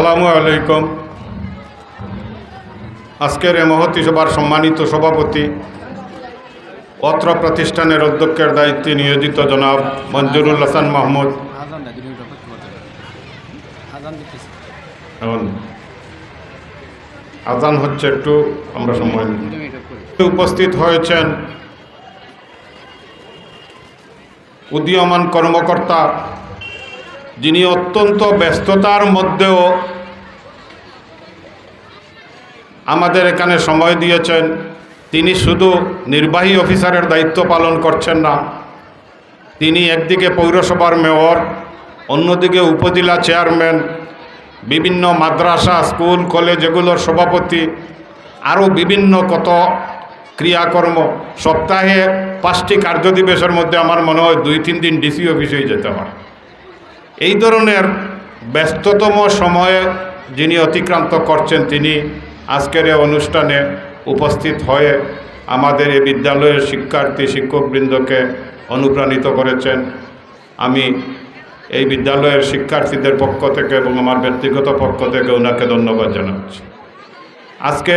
আসসালামু আলাইকুম। আজকের এ মহতী সভার সম্মানিত সভাপতি অত্র প্রতিষ্ঠানের অধ্যক্ষের দায়িত্বে নিয়োজিত জনাব মঞ্জুরুল হাসান মাহমুদ। আজান হচ্ছে একটু, আমরা সময় উপস্থিত হয়েছেন উদীয়মান কর্মকর্তা যিনি অত্যন্ত ব্যস্ততার মধ্যেও আমাদের এখানে সময় দিয়েছেন, তিনি শুধু নির্বাহী অফিসারের দায়িত্ব পালন করছেন না, তিনি একদিকে পৌরসভার মেয়র, অন্যদিকে উপজেলা চেয়ারম্যান, বিভিন্ন মাদ্রাসা, স্কুল, কলেজ এগুলোর সভাপতি, আরও বিভিন্ন কত ক্রিয়াকর্ম। সপ্তাহে পাঁচটি কার্যদিবসের মধ্যে আমার মনে হয় দুই তিন দিন ডিসি অফিসেই যেতে হয়। এই ধরনের ব্যস্ততম সময়ে যিনি অতিক্রান্ত করছেন, তিনি আজকের এই অনুষ্ঠানে উপস্থিত হয়ে আমাদের এই বিদ্যালয়ের শিক্ষার্থী, শিক্ষকবৃন্দকে অনুপ্রাণিত করেছেন। আমি এই বিদ্যালয়ের শিক্ষার্থীদের পক্ষ থেকে এবং আমার ব্যক্তিগত পক্ষ থেকে ওনাকে ধন্যবাদ জানাচ্ছি। আজকে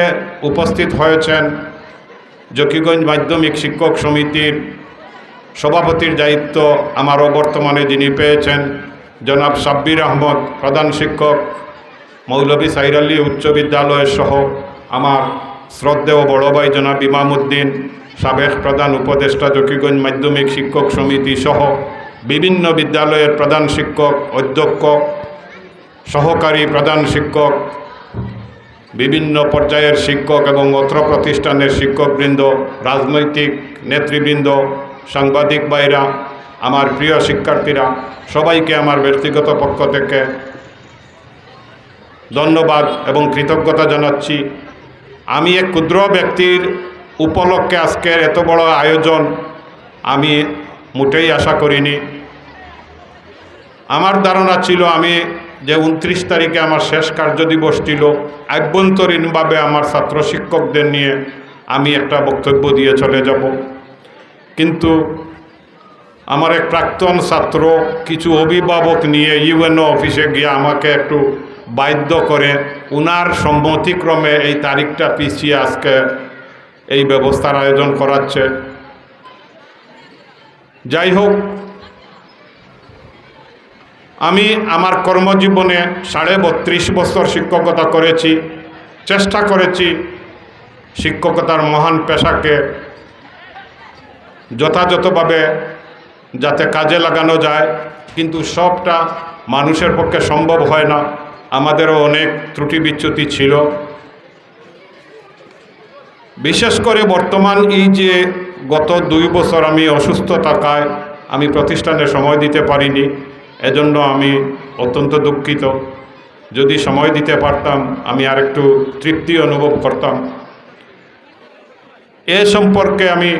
উপস্থিত হয়েছেন জকিগঞ্জ মাধ্যমিক শিক্ষক সমিতির সভাপতির দায়িত্ব আমারও বর্তমানে যিনি পেয়েছেন। জনাব সাব্বির আহমদ, প্রধান শিক্ষক, মৌলভী সাইর আলী উচ্চ বিদ্যালয় সহ আমার শ্রদ্ধেয় বড় ভাই জনাব ইমামুদ্দিন, সাবেক প্রধান উপদেষ্টা জকিগঞ্জ মাধ্যমিক শিক্ষক সমিতি সহ বিভিন্ন বিদ্যালয়ের প্রধান শিক্ষক, অধ্যক্ষ, সহকারী প্রধান শিক্ষক, বিভিন্ন পর্যায়ের শিক্ষক এবং অত্র প্রতিষ্ঠানের শিক্ষকবৃন্দ, রাজনৈতিক নেতৃবৃন্দ, সাংবাদিক ভাইরা আমার প্রিয় শিক্ষার্থীরা, সবাইকে আমার ব্যক্তিগত পক্ষ থেকে ধন্যবাদ এবং কৃতজ্ঞতা জানাচ্ছি। আমি এক ক্ষুদ্র ব্যক্তির উপলক্ষে আজকের এত বড় আয়োজন আমি মোটেই আশা করিনি। আমার ধারণা ছিল আমি যে উনত্রিশ তারিখে আমার শেষ কার্যদিবস ছিল, আভ্যন্তরীণভাবে আমার ছাত্র শিক্ষকদের নিয়ে আমি একটা বক্তব্য দিয়ে চলে যাব। কিন্তু আমার এক প্রাক্তন ছাত্র, কিছু অভিভাবক নিয়ে ইউএনও অফিসে গিয়ে আমাকে একটু বাধ্য করে উনার সম্মতিক্রমে এই তারিখটা পিছিয়ে আজকে এই ব্যবস্থার আয়োজন করাচ্ছে। যাই হোক, আমি আমার কর্মজীবনে সাড়ে বত্রিশ বছর শিক্ষকতা করেছি, চেষ্টা করেছি শিক্ষকতার মহান পেশাকে যথাযথভাবে যাতে কাজে লাগানো যায়। কিন্তু সবটা মানুষের পক্ষে সম্ভব হয় না। আমাদেরও অনেক ত্রুটি বিচ্যুতি ছিল। বিশেষ করে বর্তমান এই যে গত দুই বছর আমি অসুস্থ থাকায় আমি প্রতিষ্ঠানে সময় দিতে পারিনি। এজন্য আমি অত্যন্ত দুঃখিত। যদি সময় দিতে পারতাম, আমি আর একটু তৃপ্তি অনুভব করতাম। এ সম্পর্কে আমি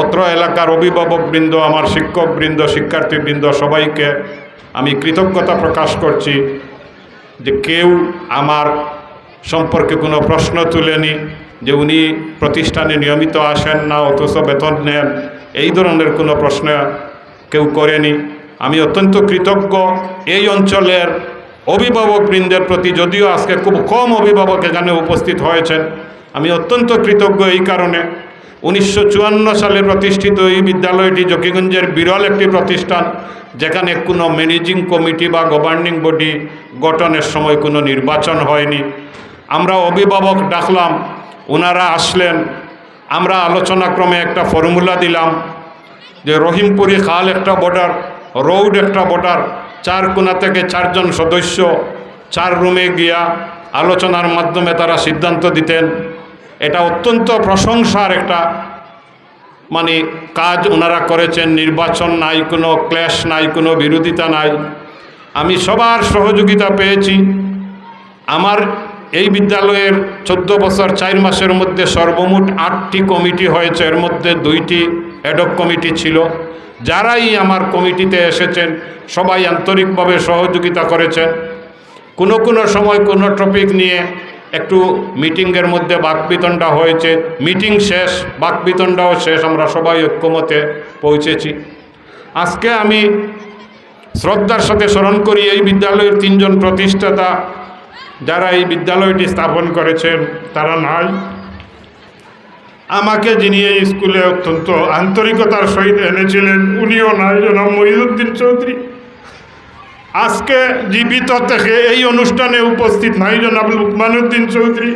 অত্র এলাকার অভিভাবকবৃন্দ, আমার শিক্ষকবৃন্দ, শিক্ষার্থীবৃন্দ, সবাইকে আমি কৃতজ্ঞতা প্রকাশ করছি যে কেউ আমার সম্পর্কে কোনো প্রশ্ন তুলেনি, যে উনি প্রতিষ্ঠানে নিয়মিত আসেন না, অথচ বেতন নেন, এই ধরনের কোনো প্রশ্ন কেউ করেনি। আমি অত্যন্ত কৃতজ্ঞ এই অঞ্চলের অভিভাবকবৃন্দের প্রতি, যদিও আজকে খুব কম অভিভাবক এখানে উপস্থিত হয়েছেন। আমি অত্যন্ত কৃতজ্ঞ এই কারণে। উনিশশো চুয়ান্ন সালে প্রতিষ্ঠিত এই বিদ্যালয়টি জকিগঞ্জের বিরল একটি প্রতিষ্ঠান, যেখানে কোনো ম্যানেজিং কমিটি বা গভর্নিং বডি গঠনের সময় কোনো নির্বাচন হয়নি। আমরা অভিভাবক ডাকলাম ওনারা আসলেন। আমরা আলোচনাক্রমে একটা ফর্মুলা দিলাম যে রহিমপুরি খাল একটা বর্ডার, রৌড একটা বর্ডার, চার কোনা থেকে চারজন সদস্য, চার রুমে গিয়া আলোচনার মাধ্যমে তারা সিদ্ধান্ত দিতেন। এটা অত্যন্ত প্রশংসার একটা মানে কাজ ওনারা করেছেন, নির্বাচন নাই, কোনো ক্ল্যাশ নাই, কোনো বিরোধিতা নাই। আমি সবার সহযোগিতা পেয়েছি। আমার এই বিদ্যালয়ের চোদ্দ বছর চার মাসের মধ্যে সর্বমোট আটটি কমিটি হয়েছে, এর মধ্যে দুইটি অ্যাডক কমিটি ছিল। যারাই আমার কমিটিতে এসেছেন, সবাই আন্তরিকভাবে সহযোগিতা করেছেন। কোনো কোনো সময় কোনো টপিক নিয়ে একটু মিটিংয়ের মধ্যে বাকবিতণ্ডা হয়েছে। মিটিং শেষ, বাকবিতণ্ডাও শেষ। আমরা সবাই ঐক্যমতে পৌঁছেছি। আজকে আমি শ্রদ্ধার সাথে স্মরণ করি এই বিদ্যালয়ের তিনজন প্রতিষ্ঠাতা যারা এই বিদ্যালয়টি স্থাপন করেছেন, তারা নাই। আমাকে যিনি এই স্কুলে অত্যন্ত আন্তরিকতার সহিত এনেছিলেন, উনিও নাই, জনাব মহিউদ্দিন চৌধুরী। আজকে জীবিত থেকে এই অনুষ্ঠানে উপস্থিত নাই, জনাব লুকমানুদ্দিন চৌধুরী,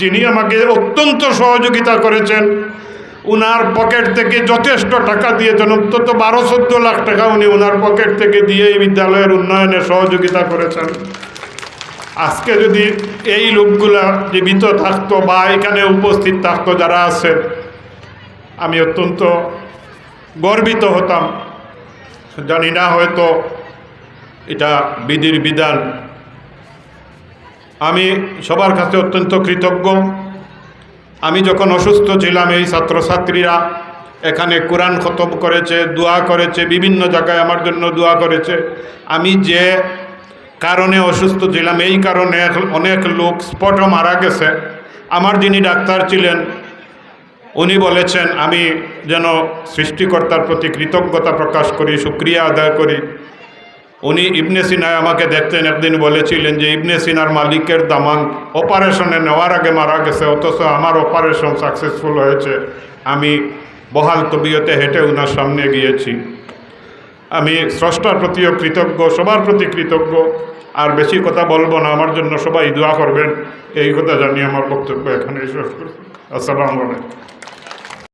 যিনি আমাকে অত্যন্ত সহযোগিতা করেছেন। উনার পকেট থেকে যথেষ্ট টাকা দিয়েছেন অন্তত বারো চোদ্দ লাখ টাকা উনি ওনার পকেট থেকে দিয়ে এই বিদ্যালয়ের উন্নয়নে সহযোগিতা করেছেন। আজকে যদি এই লোকগুলা জীবিত থাকতো বা এখানে উপস্থিত থাকতো, যারা আছে, আমি অত্যন্ত গর্বিত হতাম। জানি না হয়তো এটা বিধির বিধান। আমি সবার কাছে অত্যন্ত কৃতজ্ঞ। আমি যখন অসুস্থ ছিলাম, এই ছাত্রছাত্রীরা এখানে কোরআন খতম করেছে, দোয়া করেছে, বিভিন্ন জায়গায় আমার জন্য দোয়া করেছে। আমি যে কারণে অসুস্থ ছিলাম, এই কারণে অনেক লোক স্পটও মারা গেছে। আমার যিনি ডাক্তার ছিলেন, উনি বলেছেন, আমি যেন সৃষ্টিকর্তার প্রতি কৃতজ্ঞতা প্রকাশ করি সুক্রিয়া আদায় করি। উনি ইবনে সিনায় আমাকে দেখতেন, একদিন বলেছিলেন যে ইবনে সিনার মালিকের দামান অপারেশনে নেওয়ার আগে মারা গেছে, অথচ আমার অপারেশন সাকসেসফুল হয়েছে। আমি বহাল তবিয়তে হেঁটে ওনার সামনে গিয়েছি। আমি স্রষ্টার প্রতিও কৃতজ্ঞ, সবার প্রতি কৃতজ্ঞ। আর বেশি কথা বলব না, আমার জন্য সবাই দোয়া করবেন। এই কথা জানিয়ে আমার বক্তব্য এখানে আসসালামু আলাইকুম।